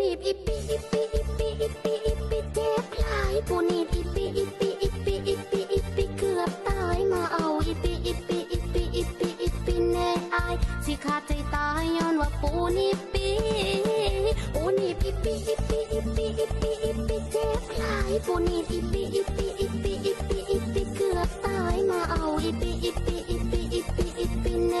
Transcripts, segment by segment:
นีบอีปีอีปีอีปีอีปีอีปีเจ็บหลายปูนีบอีปีอีปีอีปีอีปีอีปีเกือบตายมาเอาอีปีอีปีอีปีอีปีอีปีแน่อายสิขาดใจตายย้อนว่าปูนีบปีปูนีบอีปีอีปีอีปีอีปีอีปีเจ็บหลายปูนีบอีปีอีปีอีปีอีปีอีปีเกือบตายมาเอาอีปีอีปีอีปีอีปีอีปีแน่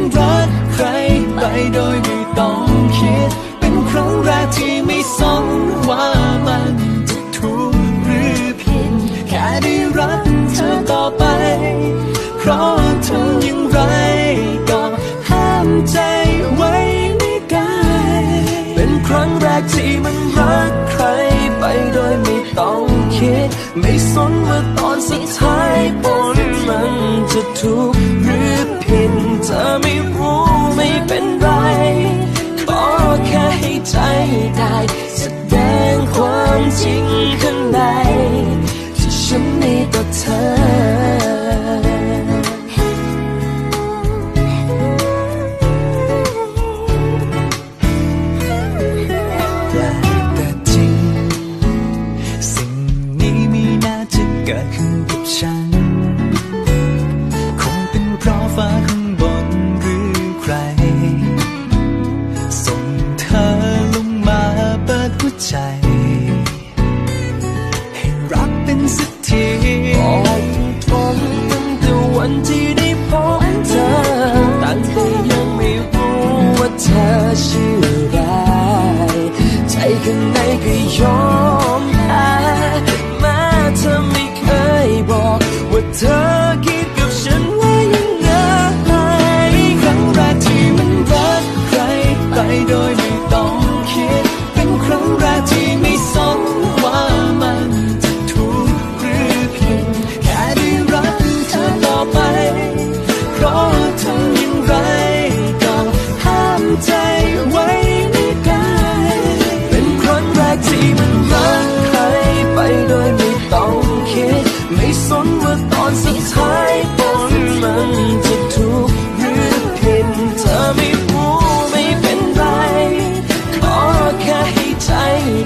สุดท้ายผลมันจะถูกหรือผิดเธอไม่รู้ไม่เป็นไร ขอแค่ให้ใจได้แสดงความจริงข้างในที่ฉันมีต่อเธอ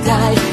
ไ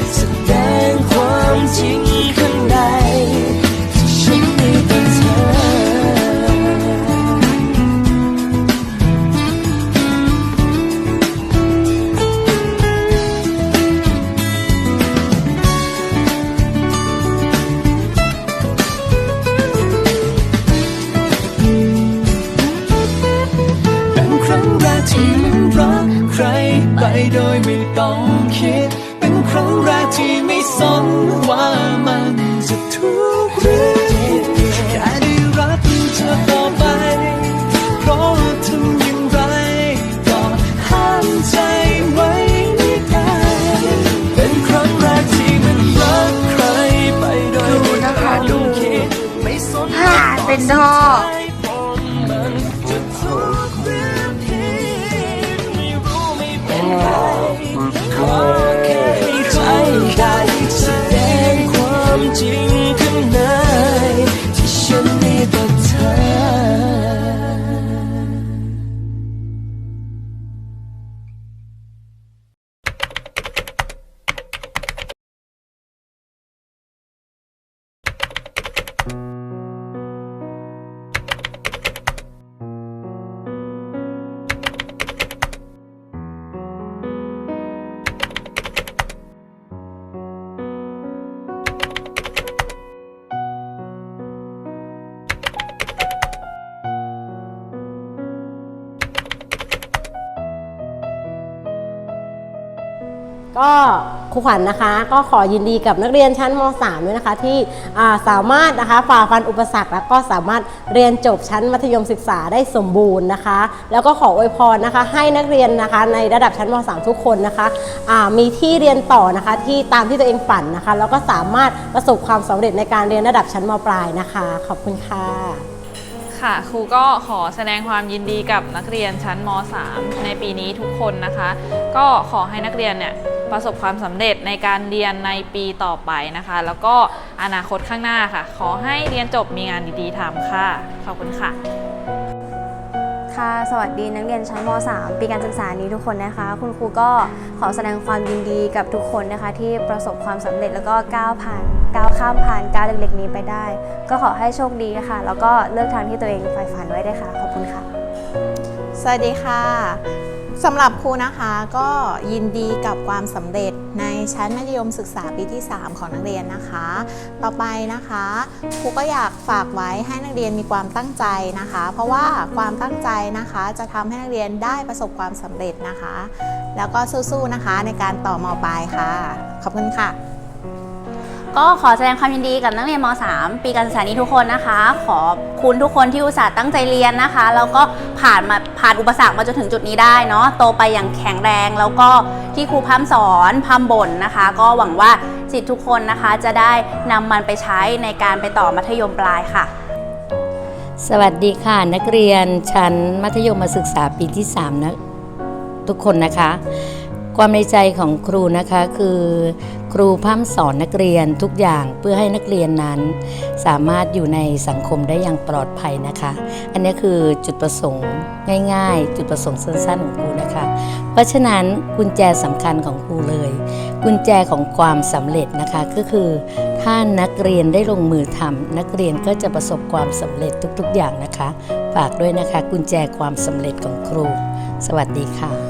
ก็ครูขวัญนะคะ ก็ขอยินดีกับนักเรียนชั้นม .3 ด้วยนะคะ ที่สามารถนะคะฝ่าฟันอุปสรรค แล้วก็สามารถเรียนจบชั้นมัธยมศึกษาได้สมบูรณ์นะคะ แล้วก็ขออวยพรนะคะ ให้นักเรียนนะคะในระดับชั้นม .3 ทุกคนนะคะมีที่เรียนต่อนะคะที่ตามที่ตัวเองฝันนะคะ แล้วก็สามารถประสบความสำเร็จในการเรียนระดับชั้นมปลายนะคะ ขอบคุณค่ะค่ะครูก็ขอแสดงความยินดีกับนักเรียนชั้นม .3 ในปีนี้ทุกคนนะคะ ก็ขอให้นักเรียนเนี่ย ประสบความสำเร็จในการเรียนในปีต่อไปนะคะ แล้วก็อนาคตข้างหน้าค่ะ ขอให้เรียนจบมีงานดีๆทำค่ะ ขอบคุณค่ะ ค่ะ สวัสดีนักเรียนชั้นม .3 ปีการศึกษานี้ทุกคนนะคะ คุณครูก็ขอแสดงความยินดีกับทุกคนนะคะ ที่ประสบความสำเร็จแล้วก็ก้าวผ่านก้าวข้ามผ่านก้าวเล็กๆนี้ไปได้ ก็ขอให้โชคดีค่ะแล้วก็เลือกทางที่ตัวเองใฝ่ฝันไว้ได้วยค่ะ ขอบคุณค่ะ สวัสดีค่ะ สำหรับครูนะคะก็ยินดีกับความสำเร็จในชั้นมัธยมศึกษาปีที่ 3 ของนักเรียนนะคะ ต่อไปนะคะครูก็อยากฝากไว้ให้นักเรียนมีความตั้งใจนะคะ เพราะว่าความตั้งใจนะคะจะทำให้นักเรียนได้ประสบความสำเร็จนะคะ แล้วก็สู้ๆนะคะในการต่อมอปลายค่ะ ขอบคุณค่ะ ก็ขอแสดงความยินดีกับนักเรียนม .3 ปีการศึกษานี้ทุกคนนะคะ ขอบคุณทุกคนที่อุตส่าห์ตั้งใจเรียนนะคะ แล้วก็ผ่านมาผ่านอุปสรรคมาจนถึงจุดนี้ได้เนาะ โตไปอย่างแข็งแรง แล้วก็ที่ครูพร่ำสอนพร่ำบ่นนะคะ ก็หวังว่าสิทธิ์ทุกคนนะคะจะได้นำมันไปใช้ในการไปต่อมัธยมปลายค่ะ สวัสดีค่ะ นักเรียนชั้นมัธยมศึกษาปีที่3นะทุกคนนะคะ ความในใจของครูนะคะคือ ครูพร่ำสอนนักเรียนทุกอย่างเพื่อให้นักเรียนนั้น สามารถอยู่ในสังคมได้อย่างปลอดภัยนะคะ อันนี้คือจุดประสงค์ง่ายๆ จุดประสงค์สั้นๆของครูนะคะ เพราะฉะนั้นกุญแจสำคัญของครูเลย กุญแจของความสำเร็จนะคะก็คือถ้านักเรียนได้ลงมือทำนักเรียนก็จะประสบความสำเร็จทุกๆ อย่างนะคะ ฝากด้วยนะคะกุญแจความสำเร็จของครู สวัสดีค่ะ